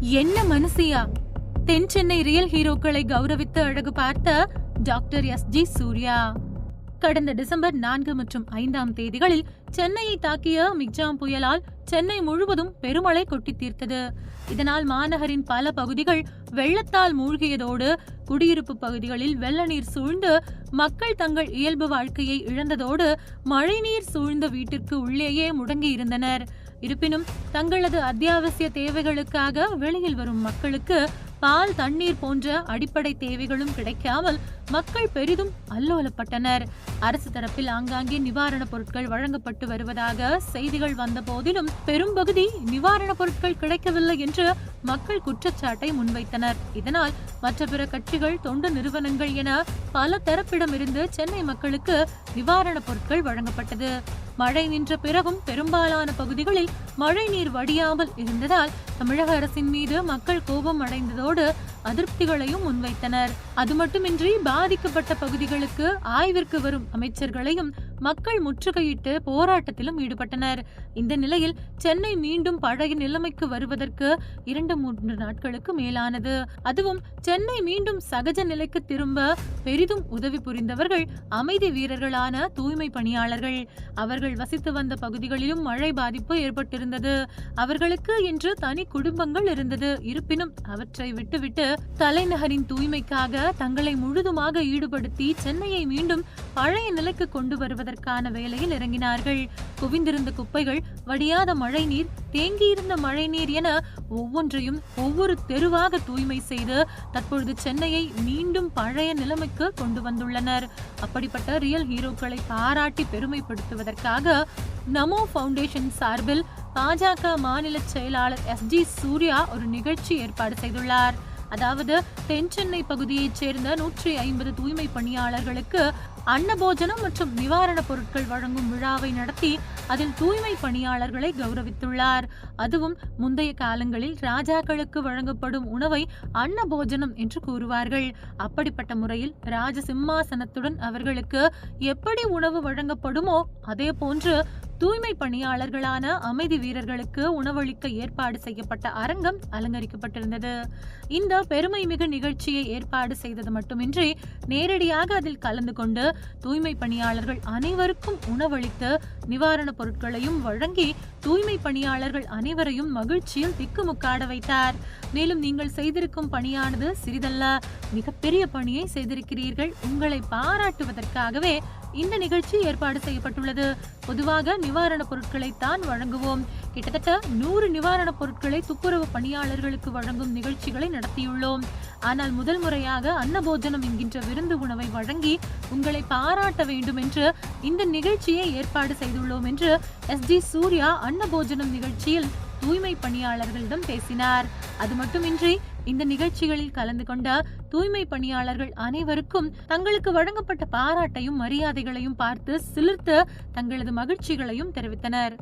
என்ன மனசியா? தென் சென்னை ரியல் ஹீரோக்களை கௌரவித்து அழகு பார்த்த டாக்டர் எஸ் ஜி சூர்யா. கடந்த டிசம்பர் நான்கு மற்றும் ஐந்தாம் தேதிகளில் சென்னையை தாக்கிய மிக்ஜாம் புயலால் சென்னை முழுவதும் பெருமழை கொட்டி தீர்த்தது. இதனால் மாநகரின் பல பகுதிகள் வெள்ளத்தால் மூழ்கியதோடு குடியிருப்பு பகுதிகளில் வெள்ள நீர் சூழ்ந்து மக்கள் தங்கள் இயல்பு வாழ்க்கையை இழந்ததோடு மழைநீர் சூழ்ந்த வீட்டிற்கு உள்ளேயே முடங்கி இருந்தனர் இருப்பினும் தங்களது அத்தியாவசிய தேவைகளுக்காக வெளியில் வரும் மக்களுக்கு பால் தண்ணீர் போன்ற அடிப்படை தேவைகளும் கிடைக்காமல் மக்கள் பெரிதும் அல்லோலப்பட்டனர். அரசு தரப்பில் ஆங்காங்கே நிவாரணப் பொருட்கள் வழங்கப்பட்டு வருவதாக செய்திகள் வந்த போதிலும் பெரும்பகுதி நிவாரணப் பொருட்கள் கிடைக்கவில்லை என்று மக்கள் குற்றச்சாட்டை முன்வைத்தனர். இதனால் மற்ற பிற கட்சிகள் தொண்டு நிறுவனங்கள் என பல தரப்பிடமிருந்து சென்னை மக்களுக்கு நிவாரணப் பொருட்கள் வழங்கப்பட்டது. மழை நின்ற பிறகும் பெரும்பாலான பகுதிகளில் மழை நீர் வடியாமல் இருந்ததால் தமிழக அரசின் மீது மக்கள் கோபம் அடைந்ததோடு அதிருப்திகளையும் முன்வைத்தனர். அது மட்டுமின்றி பாதிக்கப்பட்ட பகுதிகளுக்கு ஆய்விற்கு வரும் அமைச்சர்களையும் மக்கள் முற்றுகையிட்டு போராட்டத்திலும் ஈடுபட்டனர். இந்த நிலையில் சென்னை மீண்டும் பழைய நிலைமைக்கு வருவதற்கு இரண்டு மூன்று நாட்களுக்கு மேலானது. அதுவும் சென்னை மீண்டும் சகஜ நிலைக்கு திரும்ப பெரிதும் உதவி புரிந்தவர்கள் அமைதி வீரர்களான தூய்மை பணியாளர்கள். அவர்கள் வசித்து வந்த பகுதிகளிலும் மழை பாதிப்பு ஏற்பட்டிருந்தது. அவர்களுக்கு என்று தனி குடும்பங்கள் இருந்தது. இருப்பினும் அவற்றை விட்டுவிட்டு தலைநகரின் தூய்மைக்காக தங்களை முழுதுமாக ஈடுபடுத்தி சென்னையை மீண்டும் பழைய நிலைக்கு கொண்டு வருவது அகற்றுவதற்கான வேலையில் இறங்கினார்கள். குவிந்திருந்த குப்பைகள் வடியாத மழைநீர் தேங்கியிருந்த மழைநீர் என ஒவ்வொன்றையும் ஒவ்வொரு தெருவாக தூய்மை செய்து தற்பொழுது சென்னையை மீண்டும் பழைய நிலைமைக்கு கொண்டு வந்துள்ளனர். அப்படிப்பட்ட ரியல் ஹீரோக்களை பாராட்டி பெருமைப்படுத்துவதற்காக நமோ ஃபவுண்டேஷன் சார்பில் பாஜக மாநில செயலாளர் எஸ் ஜி சூர்யா ஒரு நிகழ்ச்சி ஏற்பாடு செய்துள்ளார். அதாவது தென் சென்னை பகுதியைச் சேர்ந்த நூற்றி ஐம்பது தூய்மை பணியாளர்களுக்கு அன்னபோஜனம் மற்றும் நிவாரணப் பொருட்கள் வழங்கும் விழாவை நடத்தி அதில் தூய்மை பணியாளர்களை கௌரவித்துள்ளார். அதுவும் முந்தைய காலங்களில் ராஜாக்களுக்கு வழங்கப்படும் உணவை அன்னபோஜனம் என்று கூறுவார்கள். அப்படிப்பட்ட முறையில் ராஜ சிம்மாசனத்துடன் அவர்களுக்கு எப்படி உணவு வழங்கப்படுமோ அதே போன்று தூய்மை பணியாளர்களான அமைதி வீரர்களுக்கு உணவளிக்க ஏற்பாடு செய்யப்பட்ட அரங்கம் அலங்கரிக்கப்பட்டிருந்தது. இந்த பெருமை மிகு நிகழ்ச்சியை ஏற்பாடு செய்தது மட்டுமின்றி நேரடியாக அதில் கலந்து கொண்டு தூய்மை பணியாளர்கள் அனைவருக்கும் உணவளித்து நிவாரணப் பொருட்களையும் வழங்கி தூய்மை பணியாளர்கள் அனைவரையும் மகிழ்ச்சியில் திக்குமுக்காட வைத்தார். மேலும் நீங்கள் செய்திருக்கும் பணியானது சிறிதல்ல மிகப்பெரிய பணியை செய்திருக்கிறீர்கள். உங்களை பாராட்டுவதற்காகவே இந்த நிகழ்ச்சி ஏற்பாடு செய்யப்பட்டுள்ளது. பொதுவாக நிவாரணப் பொருட்களை தான் வழங்குவோம். கிட்டத்தட்ட நூறு நிவாரணப் பொருட்களை துப்புரவு பணியாளர்களுக்கு வழங்கும் நிகழ்ச்சிகளை நடத்தியுள்ளோம். ஆனால் முதல் முறையாக அன்னபோஜனம் என்கின்ற விருந்து உணவை வழங்கி உங்களை பாராட்ட வேண்டும் என்று இந்த நிகழ்ச்சியை ஏற்பாடு செய்துள்ளோம் என்று எஸ் ஜி சூர்யா அன்னபோஜனம் நிகழ்ச்சியில் தூய்மை பணியாளர்களிடம் பேசினார். அது மட்டுமின்றி இந்த நிகழ்ச்சிகளில் கலந்து கொண்ட தூய்மை பணியாளர்கள் அனைவருக்கும் தங்களுக்கு வழங்கப்பட்ட பாராட்டையும் மரியாதைகளையும் பார்த்து சிலிர்த்து தங்களது மகிழ்ச்சிகளையும் தெரிவித்தனர்.